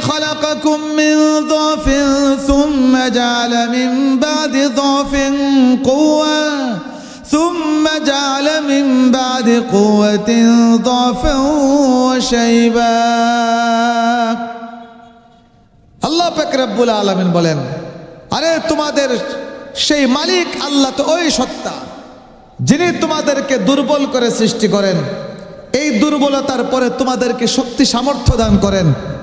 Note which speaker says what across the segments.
Speaker 1: خلقكم من ضعف ثم جعل من بعد ضعف قوة ثم جعل من بعد قوة ضعفا وشيبا আল্লাহ পাক রব্বুল আলামিন বলেন আরে তোমাদের সেই মালিক আল্লাহ তো ওই সত্তা যিনি তোমাদেরকে দুর্বল করে সৃষ্টি করেন এই দুর্বলতার পরে তোমাদেরকে শক্তি সামর্থ্য দান করেন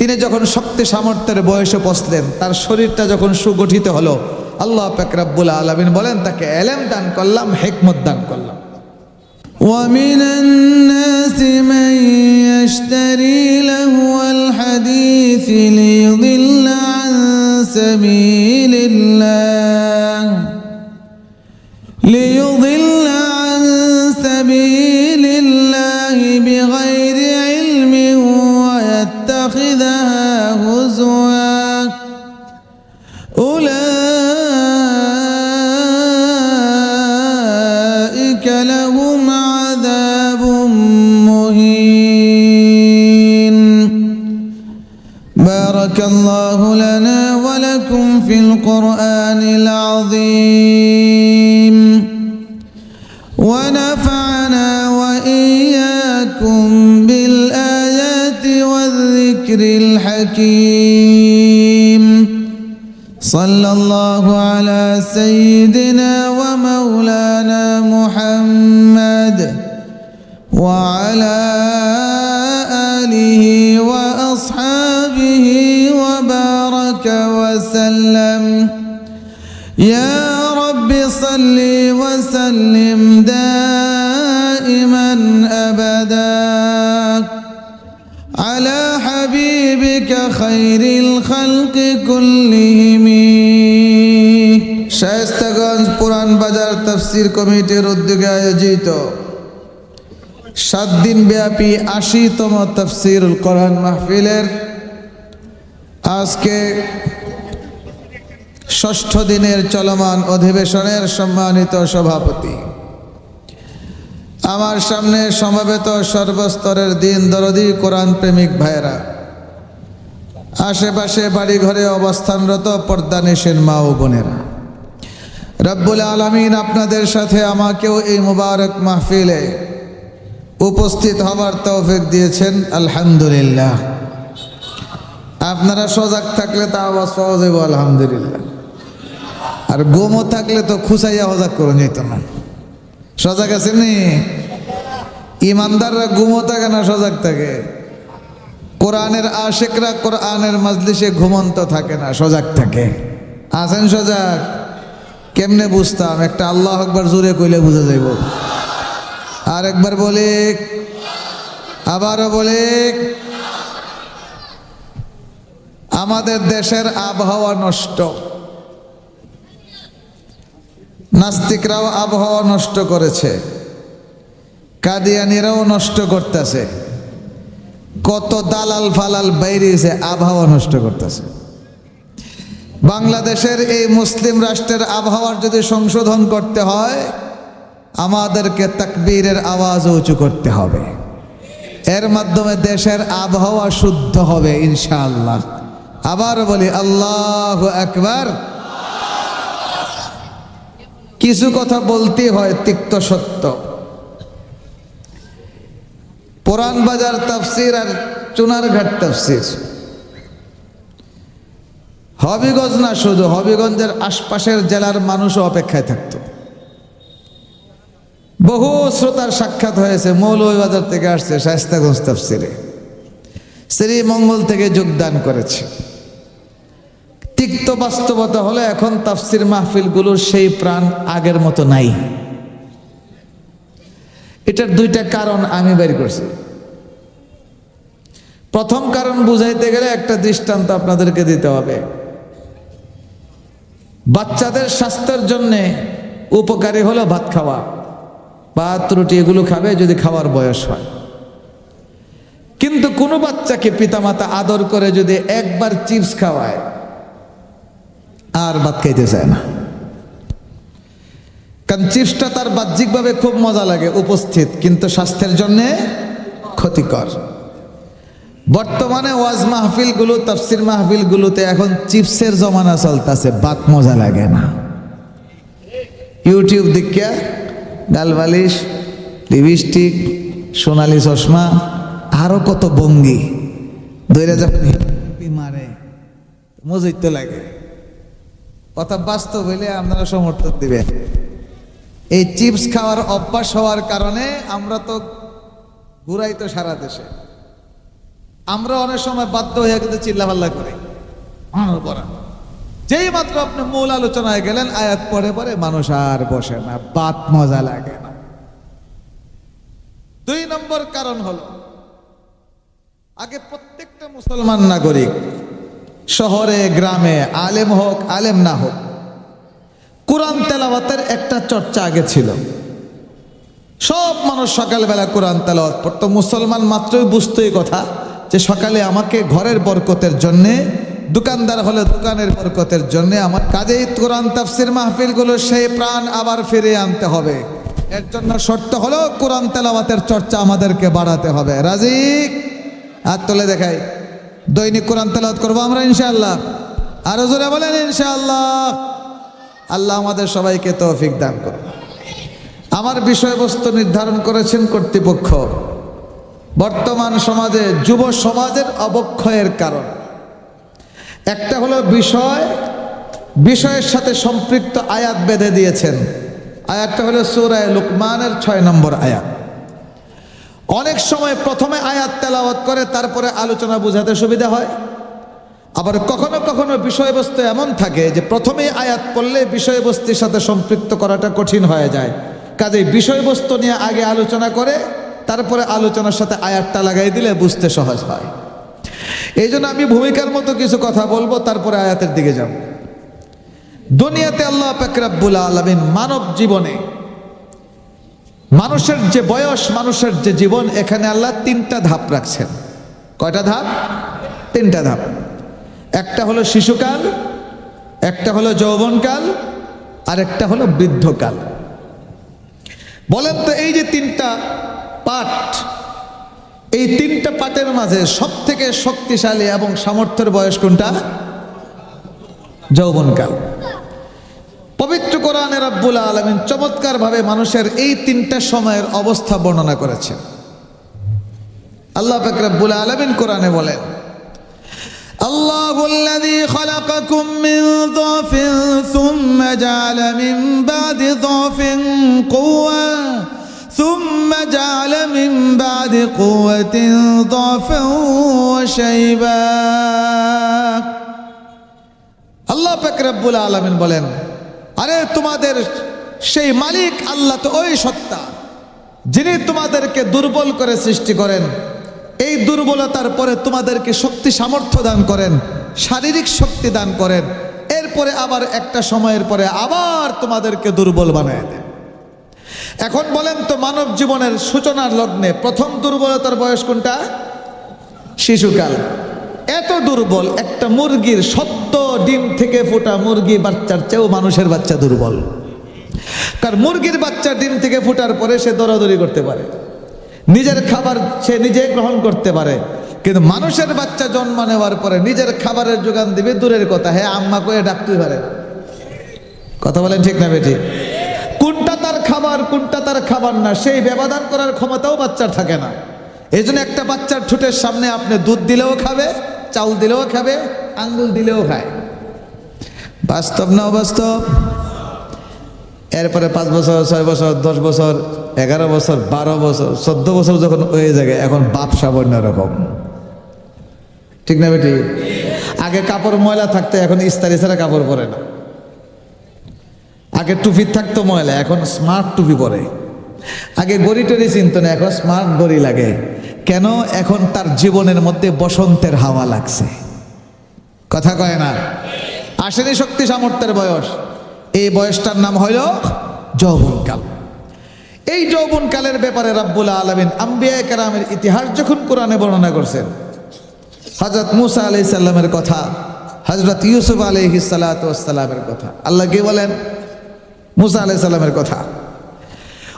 Speaker 1: তিনি যখন শক্তি সামর্থ্যের বয়সে পৌঁছলেন তার শরীরটা যখন সুগঠিত হলো আল্লাহ পেকরব্বুল আলমিন বলেন তাকে এলেম দান করলাম হেকমত দান করলাম
Speaker 2: ومن الناس من يشتري لهو الحديث ليضل عن سبيل الله بارك الله لنا ولكم في القرآن العظيم. ونفعنا وإياكم بالآيات والذكر الحكيم. صلى الله على سيدنا ومولانا يا رب صل وسلم دائما أبدا على حبيبك خير الخلق كلهم শায়স্তাগঞ্জ পুরান বাজার তফসির কমিটির উদ্যোগে আয়োজিত সাত দিন ব্যাপী আশিতম তফসিরুল কোরআন মাহফিলের আজকে ষষ্ঠ দিনের চলমান অধিবেশনের সম্মানিত সভাপতি। আমার সামনে সমবেত সর্বস্তরের দিন দরদি কোরআন প্রেমিক ভাইয়েরা, আশেপাশে বাড়িঘরে অবস্থানরত পর্দা নিশেন মা ও বোনেরা, রব্বুল আলমিন আপনাদের সাথে আমাকেও এই মুবারক মাহফিলে উপস্থিত হবার তৌফিক দিয়েছেন, আলহামদুলিল্লাহ। আপনারা সজাগ থাকলে তা আওয়াজ পাওয়া যাবে, আলহামদুলিল্লাহ। আর গোমো থাকলে তো খুসাইয়া হজাক করে যেত না। সজাগ আছেন নি? ইমানদাররা ঘুমো থাকে না, সজাগ থাকে। কোরআনের আশেকরা কোরআনের মাজলিসে ঘুমন্ত থাকে না, সজাগ থাকে। আছেন সজাগ? কেমনে বুঝতাম? একটা আল্লাহ একবার জোরে কইলে বুঝা যাইব। আর একবার বলে আবারও বলে আমাদের দেশের আবহাওয়া নষ্ট। নাস্তিকরাও আবহাওয়া নষ্ট করেছে, কাদিয়ানিরাও নষ্ট করতেছে। কত দালাল ফালাল বাইরেছে আবহাওয়া নষ্ট করতেছে। বাংলাদেশের এই মুসলিম রাষ্ট্রের আবহাওয়ার যদি সংশোধন করতে হয়, আমাদেরকে তাকবীরের আওয়াজ উঁচু করতে হবে। এর মাধ্যমে দেশের আবহাওয়া শুদ্ধ হবে, ইনশাআল্লাহ। আবার বলি, আল্লাহ একবার কিছু কথা বলতে হয় তিক্ত সত্য। পুরান বাজার তাফসির আর চুনারঘাট তাফসির। হবিগঞ্জ না শুধু, হবিগঞ্জের আশপাশের জেলার মানুষও অপেক্ষায় থাকত। বহু শ্রোতার সাক্ষাৎ হয়েছে মৌলভীবাজার থেকে আসছে শায়স্তাগঞ্জ তাফসিরে। শ্রীমঙ্গল থেকে যোগদান করেছে। তিক্ত বাস্তবতা হলে এখন তাফসির মাহফিলগুলোর সেই প্রাণ আগের মতো নাই। এটার দুইটা কারণ আমি বের করছি। প্রথম কারণ বুঝাইতে গেলে একটা দৃষ্টান্ত আপনাদেরকে দিতে হবে।
Speaker 1: বাচ্চাদের স্বাস্থ্যের জন্যে উপকারী হলো ভাত খাওয়া। ভাত, রুটি এগুলো খাবে যদি খাওয়ার বয়স হয়। কিন্তু কোনো বাচ্চাকে পিতামাতা আদর করে যদি একবার চিপস খাওয়ায় আর ভাত খাইতে চায় না। কারণ চিপসটা তার বাহ্যিকভাবে খুব মজা লাগে, উপস্থিত, কিন্তু স্বাস্থ্যের জন্যে ক্ষতিকর। বর্তমানে ওয়াজ মাহফিলগুলো, তাফসির মাহফিলগুলোতে এখন চিপসের জমানা চলতেছে বাত মজা লাগে না। ইউটিউব দেখিয়া গালবালিশ লিপস্টিক, সোনালি চশমা, আরও কত ভঙ্গি দৈরা যখন মারে, মজাই তো লাগে। কথা বাস্তব হইলে আপনারা সমর্থন দিবেন। এই চিপস খাওয়ার অভ্যাস হওয়ার কারণে আমরা তো ঘুরাই তো সারা দেশে। আমরা অনেক সময় বাধ্য হয়ে কিন্তু চিল্লাপাল্লা করি। যেই মাত্র আপনি মূল আলোচনায় গেলেন, আয়াত পরে পরে মানুষ আর বসে না, বাত মজা লাগে না। দুই নম্বর কারণ হলো, আগে প্রত্যেকটা মুসলমান নাগরিক শহরে, গ্রামে, আলেম হোক, আলেম না হোক, কোরআন তেলাওয়াতের একটা চর্চা আগে ছিল। সব মানুষ সকালবেলা কোরআন তেলাওয়াত পড়তো। মুসলমান মাত্রই বুঝতো এই কথা যে সকালে আমাকে ঘরের বরকতের জন্যে, দোকানদার হলে দোকানের বরকতের জন্যে আমার কাজেই কোরআন তাফসির মাহফিলগুলো সেই প্রাণ আবার ফিরে আনতে হবে। এর জন্য শর্ত হলো কোরআন তেলাওয়াতের চর্চা আমাদেরকে বাড়াতে হবে। রাজিক হাত তুলে দেখাই। দৈনিক কোরআন তেলাওয়াত করব আমরা ইনশাআল্লাহ। আরও জোরে বলেন ইনশাআল্লাহ। আল্লাহ আমাদের সবাইকে তৌফিক দান করুন। আমার বিষয়বস্তু নির্ধারণ করেছেন কর্তৃপক্ষ। বর্তমান সমাজে যুব সমাজের অবক্ষয়ের কারণ। একটা হলো বিষয়, বিষয়ের সাথে সম্পৃক্ত আয়াত বেঁধে দিয়েছেন। আয়াতটা হলো সুরায় লুকমানের ছয় নম্বর আয়াত। অনেক সময় প্রথমে আয়াত তেলাওয়াত করে, তারপরে আলোচনা বোঝাতে সুবিধা হয়। আবার কখনো কখনো বিষয়বস্তু এমন থাকে যে প্রথমে আয়াত পড়লে বিষয়বস্তুর সাথে সম্পৃক্ত করাটা কঠিন হয়ে যায়। কাজেই বিষয়বস্তু নিয়ে আগে আলোচনা করে, তারপরে আলোচনার সাথে আয়াতটা লাগাই দিলে বুঝতে সহজ হয়। এই জন্য আমি ভূমিকার মতো কিছু কথা বলব, তারপরে আয়াতের দিকে যাব। দুনিয়াতে আল্লাহ পাকরাবুল আলমিন মানব জীবনে মানুষের যে বয়স, মানুষের যে জীবন, এখানে আল্লাহ তিনটা ধাপ রাখছেন। কয়টা ধাপ? তিনটা ধাপ। একটা হলো শিশুকাল, একটা হলো যৌবনকাল, আর একটা হলো বৃদ্ধকাল। বলেন তো, এই যে তিনটা পাঠ, এই তিনটা পাটের মাঝে সব থেকে শক্তিশালী এবং সামর্থ্যের বয়স কোনটা? যৌবনকাল। কোরআনে রব্বুল আলমিন চমৎকার ভাবে মানুষের এই তিনটা সময়ের অবস্থা বর্ণনা করেছেন আল্লাহ পাক রব্বুল আলমিন কোরআনে বলেন الله الذي خلقكم من ضعف ثم جعل من بعد ضعف قوة ثم جعل من بعد قوة ضعفا وشيبا আল্লাহ পাক রব্বুল আলামিন বলেন আরে তোমাদের সেই মালিক আল্লাহ তো ওই সত্তা, যিনি তোমাদেরকে দুর্বল করে সৃষ্টি করেন। এই দুর্বলতার পরে তোমাদেরকে শক্তি সামর্থ্য দান করেন, শারীরিক শক্তি দান করেন। এরপরে আবার একটা সময়ের পরে আবার তোমাদেরকে দুর্বল বানায় দেন। এখন বলেন তো মানব জীবনের সূচনার লগ্নে প্রথম দুর্বলতার বয়স কোনটা? শিশুকাল। এত দুর্বল একটা মুরগির সত্য ডিম থেকে ফোটা মুরগি বাচ্চার চেয়েও মানুষের বাচ্চা দুর্বল। কারণ মুরগির বাচ্চা ডিম থেকে ফোটার পরে সে দৌড়াদৌড়ি করতে পারে। নিজের খাবার সে নিজে গ্রহণ করতে পারে। কিন্তু মানুষের বাচ্চা জন্ম নেওয়ার পরে নিজের খাবারের যোগান দিবে দূরের কথা। হ্যাঁ আম্মা কয়ে ডাকতে পারে। কথা বলেন ঠিক না বেটি কোনটা তার খাবার, কোনটা তার খাবার না, সেই ব্যবধান করার ক্ষমতাও বাচ্চার থাকে না। এই জন্য একটা বাচ্চার ঠোঁটের সামনে আপনি দুধ দিলেও খাবে, চাউল দিলেও খাবে, আঙ্গুল দিলেও খায়। বাস্তব না অবাস্তব? এরপরে পাঁচ বছর, ছয় বছর, দশ বছর, এগারো বছর, বারো বছর, চোদ্দ বছর যখন হয়ে যায় এখন বাপ সাবন্য রকম। ঠিক না বেটি? আগে কাপড় ময়লা থাকতে, এখন ইস্তারি ছাড়া কাপড় পরে না। আগে টুপি থাকতো ময়লা, এখন স্মার্ট টুপি পরে। আগে গড়ি টড়ি চিনত না, এখন স্মার্ট গড়ি লাগে। কেন? এখন তার জীবনের মধ্যে বসন্তের হাওয়া লাগছে। কথা কয় না? আসেনি শক্তি সামর্থ্যের বয়স এই বয়সটার নাম হইল যৌবনকাল এই যৌবনকালের ব্যাপারে রাব্বুল আলমিন আম্বিয়া কেরামের ইতিহাস যখন কোরআনে বর্ণনা করছেন হজরত মুসা আলি সাল্লামের কথা হজরত ইউসুফ আলহি সালাতামের কথা আল্লাহ কি বলেন মুসা আলাই সাল্লামের কথা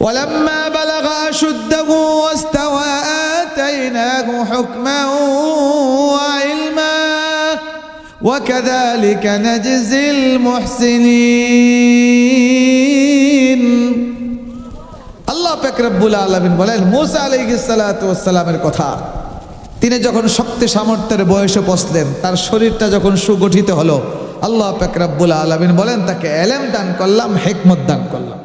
Speaker 1: ولما بلغ أشده واستوى آتيناه حكما وعلما وكذلك نجزي المحسنين আল্লাহ পেকরব্বুল আলমিন বলেন মুসা আলহিসালামের কথা তিনি যখন শক্তি সামর্থ্যের বয়সে পৌঁছলেন তার শরীরটা যখন সুগঠিত হলো আল্লাহ পেকরাব্বুল আলমিন বলেন তাকে এলেম দান করলাম হেকমত দান করলাম